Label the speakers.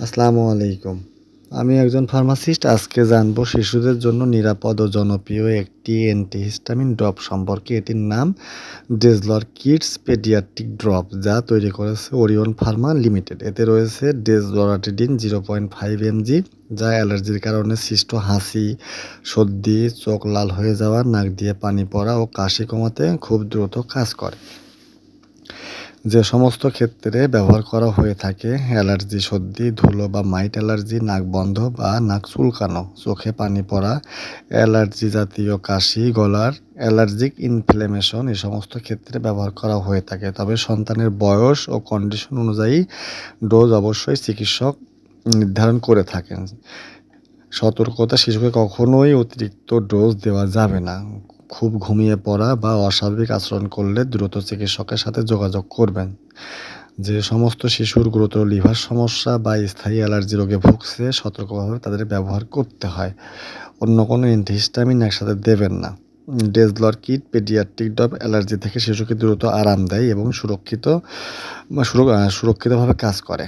Speaker 1: আসসালামু আলাইকুম। আমি একজন ফার্মাসিস্ট। আজকে জানব শিশুদের জন্য নিরাপদ ও জনপ্রিয় একটি অ্যান্টিহিস্টামিন ড্রপ সম্পর্কে। এটির নাম ডেজলর কিডস পেডিয়াট্রিক ড্রপ, যা তৈরি করেছে ওরিয়ন ফার্মা লিমিটেড। এতে রয়েছে desloratadine zero point five MG, যা অ্যালার্জির কারণে সৃষ্ট হাসি, সর্দি, চোখ লাল হয়ে যাওয়া, নাক দিয়ে পানি পড়া ও কাশি কমাতে খুব দ্রুত কাজ করে। যে সমস্ত ক্ষেত্রে ব্যবহার করা হয়ে থাকে, অ্যালার্জি, সর্দি, ধুলো বা মাইট অ্যালার্জি, নাক বন্ধ বা নাক চুলকানো, চোখে পানি পড়া, অ্যালার্জি জাতীয় কাশি, গলার অ্যালার্জিক ইনফ্লেমেশন এই সমস্ত ক্ষেত্রে ব্যবহার করা হয়ে থাকে। তবে সন্তানের বয়স ও কন্ডিশন অনুযায়ী ডোজ অবশ্যই চিকিৎসক নির্ধারণ করে থাকেন। সতর্কতা শিশুকে কখনোই অতিরিক্ত ডোজ দেওয়া যাবে না। খুব ঘুমিয়ে পড়া বা অস্বাভাবিক আচরণ করলে দ্রুত চিকিৎসকের সাথে যোগাযোগ করবেন। যে সমস্ত শিশুর গুরুতর লিভার সমস্যা বা স্থায়ী অ্যালার্জি রোগে ভুগছে, সতর্কভাবে তাদের ব্যবহার করতে হয়। অন্য কোনো অ্যান্টিহিস্টামিন একসাথে দেবেন না। ডেজলর কিট, পেডিয়াট্রিক ডব অ্যালার্জি থেকে শিশুকে দ্রুত আরাম দেয় এবং সুরক্ষিত, সুরক্ষিতভাবে কাজ করে।